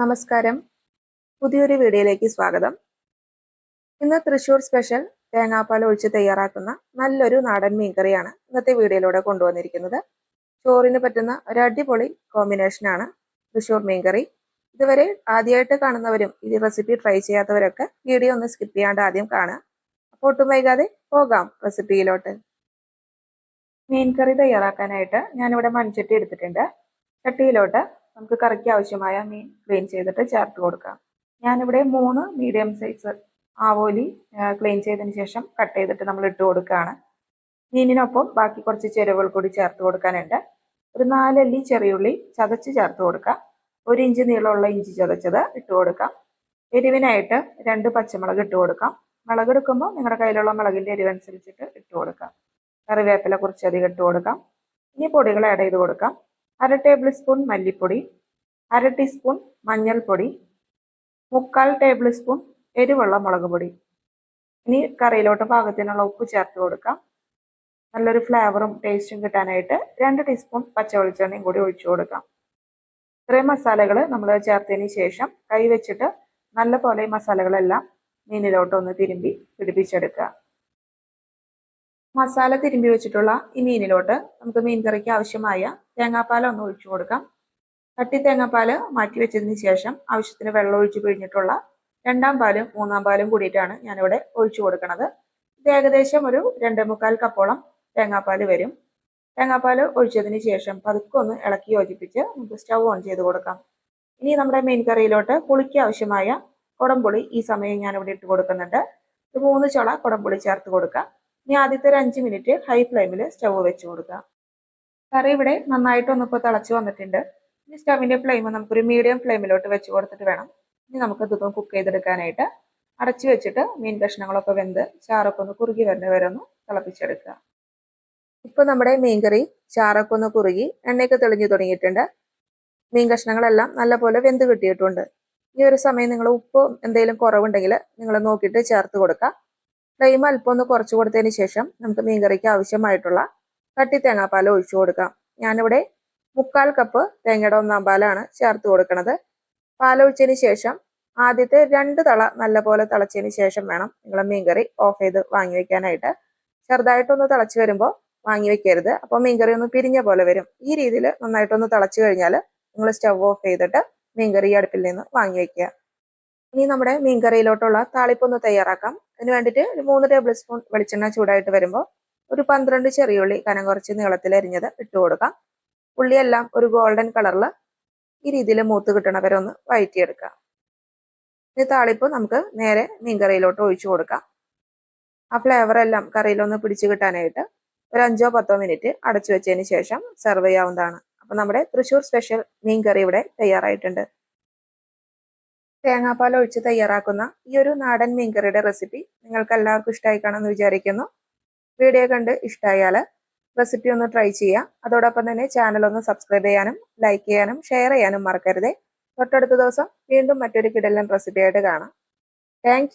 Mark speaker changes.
Speaker 1: നമസ്കാരം. പുതിയൊരു വീഡിയോയിലേക്ക് സ്വാഗതം. ഇന്ന് തൃശൂർ സ്പെഷ്യൽ തേങ്ങാപ്പാൽ ഒഴിച്ച് തയ്യാറാക്കുന്ന നല്ലൊരു നാടൻ മീൻകറിയാണ് ഇന്നത്തെ വീഡിയോയിലൂടെ കൊണ്ടുവന്നിരിക്കുന്നത്. ചോറിന് പറ്റുന്ന ഒരു അടിപൊളി കോമ്പിനേഷനാണ് തൃശ്ശൂർ മീൻകറി. ഇതുവരെ ആദ്യമായിട്ട് കാണുന്നവരും ഈ റെസിപ്പി ട്രൈ ചെയ്യാത്തവരൊക്കെ വീഡിയോ ഒന്ന് സ്കിപ്പ് ചെയ്യാണ്ട് ആദ്യം കാണുക. അപ്പോൾ ഒട്ടും വൈകാതെ പോകാം റെസിപ്പിയിലോട്ട് മീൻകറി തയ്യാറാക്കാനായിട്ട് ഞാനിവിടെ മൺചട്ടി എടുത്തിട്ടുണ്ട്. ചട്ടിയിലോട്ട് നമുക്ക് കറിക്ക് ആവശ്യമായ മീൻ ക്ലീൻ ചെയ്തിട്ട് ചേർത്ത് കൊടുക്കാം. ഞാനിവിടെ മൂന്ന് മീഡിയം സൈസ് ആവോലി ക്ലീൻ ചെയ്തതിന് ശേഷം കട്ട് ചെയ്തിട്ട് നമ്മൾ ഇട്ട് കൊടുക്കുകയാണ്. മീനിനൊപ്പം ബാക്കി കുറച്ച് ചേരുവകൾ കൂടി ചേർത്ത് കൊടുക്കാനുണ്ട്. ഒരു നാലല്ലി ചെറിയുള്ളി ചതച്ച് ചേർത്ത് കൊടുക്കാം. ഒരു ഇഞ്ച് നീളമുള്ള ഇഞ്ചി ചതച്ചത് ഇട്ട് കൊടുക്കാം. എരിവിനായിട്ട് രണ്ട് പച്ചമുളക് ഇട്ട് കൊടുക്കാം. മുളക് എടുക്കുമ്പോൾ നിങ്ങളുടെ കയ്യിലുള്ള മുളകിന്റെ എരിവനുസരിച്ചിട്ട് ഇട്ട് കൊടുക്കാം. കറിവേപ്പില കുറച്ചധികം ഇട്ട് കൊടുക്കാം. ഇനി പൊടികൾ ആഡ് ചെയ്ത് കൊടുക്കാം. അര ടേബിൾ സ്പൂൺ മല്ലിപ്പൊടി അര ടീസ്പൂൺ മഞ്ഞൾപ്പൊടി മുക്കാൽ ടേബിൾ സ്പൂൺ എരിവുള്ള മുളക് പൊടി. ഇനി കറിയിലോട്ട് പാകത്തിനുള്ള ഉപ്പ് ചേർത്ത് കൊടുക്കാം. നല്ലൊരു ഫ്ലേവറും ടേസ്റ്റും കിട്ടാനായിട്ട് രണ്ട് ടീസ്പൂൺ പച്ച വെളിച്ചെണ്ണയും കൂടി ഒഴിച്ചു കൊടുക്കാം. ഇത്രയും മസാലകൾ നമ്മൾ ചേർത്തതിന് ശേഷം കൈ വെച്ചിട്ട് നല്ല പോലെ ഈ മസാലകളെല്ലാം മീനിലോട്ട് ഒന്ന് തിരുമ്പി പിടിപ്പിച്ചെടുക്കുക. മസാല തിരുമ്പി വെച്ചിട്ടുള്ള ഈ മീനിലോട്ട് നമുക്ക് മീൻ കറിക്ക് ആവശ്യമായ തേങ്ങാപ്പാൽ ഒന്ന് ഒഴിച്ചു കൊടുക്കാം. കട്ടി തേങ്ങാപ്പാൽ മാറ്റി വെച്ചതിന് ശേഷം ആവശ്യത്തിന് വെള്ളം ഒഴിച്ച് പിഴിഞ്ഞിട്ടുള്ള രണ്ടാം പാലും മൂന്നാം പാലും കൂടിയിട്ടാണ് ഞാനിവിടെ ഒഴിച്ചു കൊടുക്കുന്നത് ഇത് ഏകദേശം ഒരു രണ്ടേ മുക്കാൽ കപ്പോളം തേങ്ങാപ്പാൽ വരും. തേങ്ങാപ്പാൽ ഒഴിച്ചതിന് ശേഷം പതുക്കെ ഒന്ന് ഇളക്കി യോജിപ്പിച്ച് നമുക്ക് സ്റ്റവ് ഓൺ ചെയ്ത് കൊടുക്കാം. ഇനി നമ്മുടെ മീൻ കറിയിലോട്ട് പുളിക്ക് ആവശ്യമായ കുടംപുളി ഈ സമയം ഇവിടെ ഇട്ട് കൊടുക്കുന്നുണ്ട്. ഒരു മൂന്ന് ചുള കുടംപുളി ചേർത്ത് കൊടുക്കാം. ഇനി ആദ്യത്തെ ഒരു അഞ്ച് മിനിറ്റ് ഹൈ ഫ്ലെയിമിൽ സ്റ്റവ് വെച്ച് കൊടുക്കുക കറി ഇവിടെ നന്നായിട്ടൊന്നിപ്പോൾ തിളച്ച് വന്നിട്ടുണ്ട്. ഇനി സ്റ്റവിന്റെ ഫ്ലെയിം നമുക്കൊരു മീഡിയം ഫ്ലെയിമിലോട്ട് വെച്ച് കൊടുത്തിട്ട് വേണം. ഇനി നമുക്ക് ഇതൊക്കെ കുക്ക് ചെയ്തെടുക്കാനായിട്ട് അടച്ചു വെച്ചിട്ട് മീൻ കഷ്ണങ്ങളൊക്കെ വെന്ത് ചാറൊക്കെ ഒന്ന് കുറുകി വരുന്ന വരെ ഒന്ന് തിളപ്പിച്ചെടുക്കുക. ഇപ്പോൾ നമ്മുടെ മീൻകറി ചാറൊക്കെ ഒന്ന് കുറുകി എണ്ണയൊക്കെ തെളിഞ്ഞു തുടങ്ങിയിട്ടുണ്ട്. മീൻ കഷ്ണങ്ങളെല്ലാം നല്ലപോലെ വെന്ത് കിട്ടിയിട്ടുണ്ട്. ഈ ഒരു സമയം നിങ്ങൾ ഉപ്പ് എന്തെങ്കിലും കുറവുണ്ടെങ്കിൽ നിങ്ങൾ നോക്കിയിട്ട് ചേർത്ത് കൊടുക്കുക. ഫ്ലെയിം അല്പം ഒന്ന് കുറച്ച് കൊടുത്തതിന് ശേഷം നമുക്ക് മീൻകറിക്ക് ആവശ്യമായിട്ടുള്ള കട്ടി തേങ്ങാപ്പാൽ ഒഴിച്ചു കൊടുക്കാം. ഞാനിവിടെ മുക്കാൽ കപ്പ് തേങ്ങയുടെ ഒന്നാം പാലാണ് ചേർത്ത് കൊടുക്കുന്നത് പാലൊഴിച്ചതിന് ശേഷം ആദ്യത്തെ രണ്ട് തള നല്ലപോലെ തിളച്ചതിന് ശേഷം വേണം നിങ്ങൾ മീൻകറി ഓഫ് ചെയ്ത് വാങ്ങി വെക്കാനായിട്ട്. ചെറുതായിട്ടൊന്ന് തിളച്ച് വരുമ്പോൾ വാങ്ങി വെക്കരുത്. അപ്പോൾ മീൻകറി ഒന്ന് പിരിഞ്ഞ പോലെ വരും. ഈ രീതിയിൽ നന്നായിട്ടൊന്ന് തിളച്ച് കഴിഞ്ഞാൽ നിങ്ങൾ സ്റ്റവ് ഓഫ് ചെയ്തിട്ട് മീൻകറി അടുപ്പിൽ നിന്ന് വാങ്ങി വെക്കുക. ഇനി നമ്മുടെ മീൻകറിയിലോട്ടുള്ള താളിപ്പൊന്ന് തയ്യാറാക്കാം. അതിന് വേണ്ടിയിട്ട് ഒരു മൂന്ന് ടേബിൾ സ്പൂൺ വെളിച്ചെണ്ണ ചൂടായിട്ട് വരുമ്പോൾ ഒരു പന്ത്രണ്ട് ചെറിയുള്ളി കനം കുറച്ച് നീളത്തിൽ അരിഞ്ഞത് ഇട്ട് കൊടുക്കാം. ഉള്ളിയെല്ലാം ഒരു ഗോൾഡൻ കളറിൽ ഈ രീതിയിൽ മൂത്ത് കിട്ടണ വരെ ഒന്ന് വഴറ്റിയെടുക്കാം ഇനി താളിപ്പ് നമുക്ക് നേരെ മീൻകറിയിലോട്ട് ഒഴിച്ചു കൊടുക്കാം. ആ ഫ്ലേവർ എല്ലാം കറിയിലൊന്ന് പിടിച്ചു കിട്ടാനായിട്ട് ഒരു അഞ്ചോ പത്തോ മിനിറ്റ് അടച്ചു വെച്ചതിന് ശേഷം സെർവ് ചെയ്യാവുന്നതാണ്. അപ്പം നമ്മുടെ തൃശ്ശൂർ സ്പെഷ്യൽ മീൻ കറി ഇവിടെ തയ്യാറായിട്ടുണ്ട്. തേങ്ങാപ്പാൽ ഒഴിച്ച് തയ്യാറാക്കുന്ന ഈ ഒരു നാടൻ മീൻകറിയുടെ റെസിപ്പി നിങ്ങൾക്ക് എല്ലാവർക്കും ഇഷ്ടമായി കാണുമെന്ന് വിചാരിക്കുന്നു. വീഡിയോ കണ്ട് ഇഷ്ടമായാൽ റെസിപ്പി ഒന്ന് ട്രൈ ചെയ്യുക അതോടൊപ്പം തന്നെ ചാനൽ ഒന്ന് സബ്സ്ക്രൈബ് ചെയ്യാനും ലൈക്ക് ചെയ്യാനും ഷെയർ ചെയ്യാനും മറക്കരുതേ. തൊട്ടടുത്ത ദിവസം വീണ്ടും മറ്റൊരു കിടലൻ റെസിപ്പിയായിട്ട് കാണാം. താങ്ക്